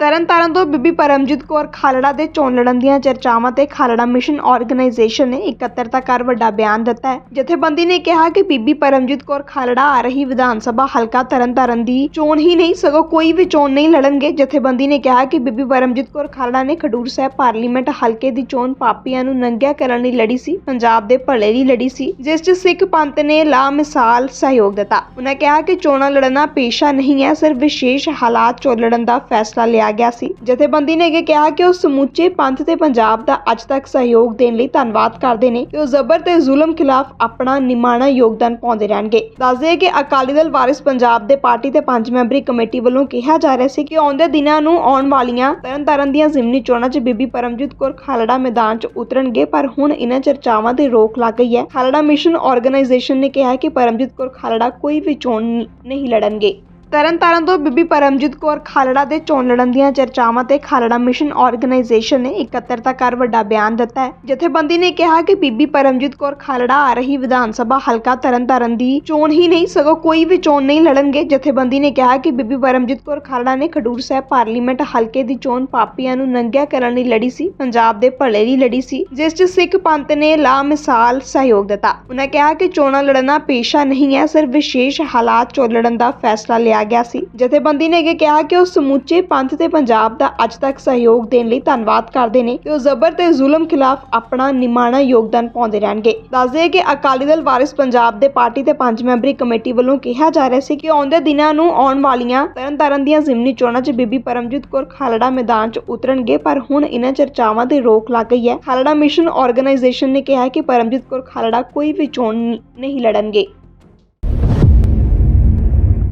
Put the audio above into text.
ਤਰਨਤਾਰਨ ਤੋਂ ਬੀਬੀ ਪਰਮਜੀਤ ਕੌਰ ਖਾਲੜਾ ਦੇ ਚੋਣ ਲੜਨ ਦੀਆਂ ਚਰਚਾਵਾਂ ਤੇ ਖਾਲੜਾ ਮਿਸ਼ਨ ਆਰਗੇਨਾਈਜੇਸ਼ਨ ਨੇ ਇਕੱਤਰਤਾ ਕਰ ਵੱਡਾ ਬਿਆਨ ਦਿੱਤਾ ਹੈ। ਜਥੇਬੰਦੀ ਨੇ ਕਿਹਾ ਕਿ ਬੀਬੀ ਪਰਮਜੀਤ ਕੌਰ ਖਾਲੜਾ ਆ ਰਹੀ ਵਿਧਾਨ ਸਭਾ ਹਲਕਾ ਤਰਨਤਾਰਨ ਦੀ ਚੋਣ ਹੀ ਨਹੀਂ, ਸਗੋਂ ਕੋਈ ਵੀ ਚੋਣ ਨਹੀਂ ਲੜਨਗੇ। ਜਥੇਬੰਦੀ ਨੇ ਕਿਹਾ ਕਿ ਬੀਬੀ ਪਰਮਜੀਤ ਕੌਰ ਖਾਲੜਾ ਨੇ ਖਡੂਰ ਸਾਹਿਬ ਪਾਰਲੀਮੈਂਟ ਹਲਕੇ ਦੀ ਚੋਣ ਪਾਪੀਆਂ ਨੂੰ ਨੰਗਿਆ ਕਰਨ ਲਈ ਲੜੀ ਸੀ, ਪੰਜਾਬ ਦੇ ਭਲੇ ਲਈ ਲੜੀ ਸੀ, ਜਿਸ 'ਚ ਸਿੱਖ ਪੰਥ ਨੇ ਲਾਮਿਸਾਲ ਸਹਿਯੋਗ ਦਿੱਤਾ। ਉਹਨਾਂ ਕਿਹਾ ਕਿ ਚੋਣਾਂ ਲੜਨਾ ਪੇਸ਼ਾ ਨਹੀਂ ਹੈ, ਸਿਰਫ ਵਿਸ਼ੇਸ਼ ਹਾਲਾਤ 'ਚ ਲੜਨ ਦਾ ਫੈਸਲਾ ਲਿਆ ਗਿਆ ਸੀ। ਜਥੇਬੰਦੀ ਨੇ ਇਹ ਕਿਹਾ ਕਿ ਉਹ ਸਮੁੱਚੇ ਪੰਥ ਤੇ ਪੰਜਾਬ ਦਾ ਅੱਜ ਤੱਕ ਸਹਿਯੋਗ ਦੇਣ ਲਈ ਧੰਨਵਾਦ ਕਰਦੇ ਨੇ ਕਿ ਉਹ ਜ਼ਬਰ ਤੇ ਜ਼ੁਲਮ ਖਿਲਾਫ ਆਪਣਾ ਨਿਮਾਣਾ ਯੋਗਦਾਨ ਪਾਉਂਦੇ ਰਹਿਣਗੇ। ਦੱਸਦੇ ਕਿ ਅਕਾਲੀ ਦਲ ਵਾਰਿਸ ਪੰਜਾਬ ਦੇ ਪਾਰਟੀ ਤੇ ਪੰਜ ਮੈਂਬਰੀ ਕਮੇਟੀ ਵੱਲੋਂ ਕਿਹਾ ਜਾ ਰਿਹਾ ਸੀ ਕਿ ਆਉਂਦੇ ਦਿਨਾਂ ਨੂੰ ਆਉਣ ਵਾਲੀਆਂ ਤਰਨਤਾਰਨ ਦੀਆਂ ਜ਼ਿਮਨੀ ਚੋਣਾਂ 'ਚ ਬੀਬੀ ਪਰਮਜੀਤ ਕੌਰ ਖਾਲੜਾ ਮੈਦਾਨ 'ਚ ਉਤਰਨਗੇ, ਪਰ ਹੁਣ ਇਹਨਾਂ ਚਰਚਾਵਾਂ ਤੇ ਰੋਕ ਲੱਗ ਗਈ ਹੈ। ਖਾਲੜਾ ਮਿਸ਼ਨ ਆਰਗੇਨਾਈਜੇਸ਼ਨ ਨੇ ਕਿਹਾ ਕਿ ਪਰਮਜੀਤ ਕੌਰ ਖਾਲੜਾ ਕੋਈ ਵੀ ਚੋਣ ਨਹੀਂ ਲੜਨਗੇ। ਤਰਨਤਾਰਨ ਤੋਂ ਬੀਬੀ ਪਰਮਜੀਤ ਕੌਰ ਖਾਲੜਾ ਦੇ ਚੋਣ ਲੜਨ ਦੀਆਂ ਚਰਚਾਵਾਂ ਤੇ ਖਾਲੜਾ ਮਿਸ਼ਨ ਆਰਗੇਨਾਈਜੇਸ਼ਨ ਨੇ ਇਕੱਤਰਤਾ ਕਰ ਵੱਡਾ ਬਿਆਨ ਦਿੱਤਾ ਹੈ। ਜਥੇਬੰਦੀ ਨੇ ਕਿਹਾ ਕਿ ਬੀਬੀ ਪਰਮਜੀਤ ਕੌਰ ਖਾਲੜਾ ਆ ਰਹੀ ਵਿਧਾਨ ਸਭਾ ਹਲਕਾ ਤਰਨਤਾਰਨ ਦੀ ਚੋਣ ਹੀ ਨਹੀਂ, ਸਗੋਂ ਕੋਈ ਵੀ ਚੋਣ ਨਹੀਂ ਲੜਨਗੇ। ਜਥੇਬੰਦੀ ਨੇ ਕਿਹਾ ਕਿ ਬੀਬੀ ਪਰਮਜੀਤ ਕੌਰ ਖਾਲੜਾ ਨੇ ਖਡੂਰ ਸਾਹਿਬ ਪਾਰਲੀਮੈਂਟ ਹਲਕੇ ਦੀ ਚੋਣ ਪਾਪੀਆਂ ਨੂੰ ਨੰਗਿਆ ਕਰਨ ਲਈ ਲੜੀ ਸੀ, ਪੰਜਾਬ ਦੇ ਭਲੇ ਲਈ ਲੜੀ ਸੀ, ਜਿਸ 'ਚ ਸਿੱਖ ਪੰਥ ਨੇ ਲਾ ਮਿਸਾਲ ਸਹਿਯੋਗ ਦਿੱਤਾ। ਉਹਨਾਂ ਕਿਹਾ ਕਿ ਚੋਣਾਂ ਲੜਨਾ ਪੇਸ਼ਾ ਨਹੀਂ ਹੈ, ਸਿਰਫ ਵਿਸ਼ੇਸ਼ ਹਾਲਾਤ 'ਚ ਲੜਨ ਦਾ ਫੈਸਲਾ ਲਿਆ ਲਿਆ ਗਿਆ ਸੀ। ਜਥੇਬੰਦੀ ਨੇ ਇਹ ਕਿਹਾ ਕਿ ਉਹ ਸਮੁੱਚੇ ਪੰਥ ਤੇ ਪੰਜਾਬ ਦਾ ਅੱਜ ਤੱਕ ਸਹਿਯੋਗ ਦੇਣ ਲਈ ਧੰਨਵਾਦ ਕਰਦੇ ਨੇ ਕਿ ਉਹ ਜ਼ਬਰ ਤੇ ਜ਼ੁਲਮ ਖਿਲਾਫ ਆਪਣਾ ਨਿਮਾਣਾ ਯੋਗਦਾਨ ਪਾਉਂਦੇ ਰਹਿਣਗੇ। ਦੱਸਦੇ ਕਿ ਅਕਾਲੀ ਦਲ ਵਾਰਿਸ ਪੰਜਾਬ ਦੇ ਪਾਰਟੀ ਤੇ ਪੰਜ ਮੈਂਬਰੀ ਕਮੇਟੀ ਵੱਲੋਂ ਕਿਹਾ ਜਾ ਰਿਹਾ ਸੀ ਕਿ ਆਉਂਦੇ ਦਿਨਾਂ ਨੂੰ ਆਉਣ ਵਾਲੀਆਂ ਤਰਨਤਾਰਨ ਦੀਆਂ ਜ਼ਿਮਨੀ ਚੋਣਾਂ 'ਚ ਬੀਬੀ ਪਰਮਜੀਤ ਕੌਰ ਖਾਲੜਾ ਮੈਦਾਨ 'ਚ ਉਤਰਨਗੇ, ਪਰ ਹੁਣ ਇਹਨਾਂ ਚਰਚਾਵਾਂ ਤੇ ਰੋਕ ਲੱਗ ਗਈ ਹੈ। ਖਾਲੜਾ ਮਿਸ਼ਨ ਆਰਗੇਨਾਈਜੇਸ਼ਨ ਨੇ ਕਿਹਾ ਕਿ ਪਰਮਜੀਤ ਕੌਰ ਖਾਲੜਾ ਕੋਈ ਵੀ ਚੋਣ ਨਹੀਂ ਲੜਨਗੇ।